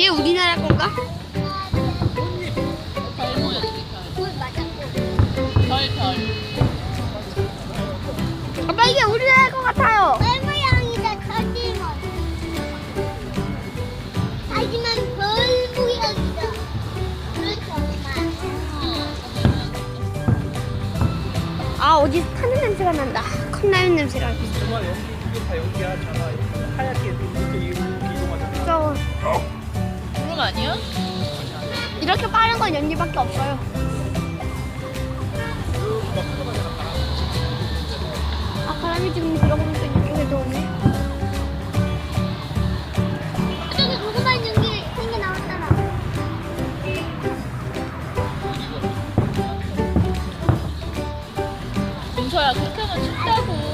얘 우리나라 건가? 별. 별. 별. 아빠 이게 우리나라 것 같아요. 별 모양이다 하지만 하지만 별 모양이다. 그렇죠. 아 어디서 타는 냄새가 난다. 컵라면 냄새가 나. 정말 연기 이게 다 연기야. 자가 아니야? 이렇게 빠른 건 연기밖에 없어요. 아 바람이 지금 들어보니까 이쪽에 좋네. 야, 그렇게 하면 춥다고.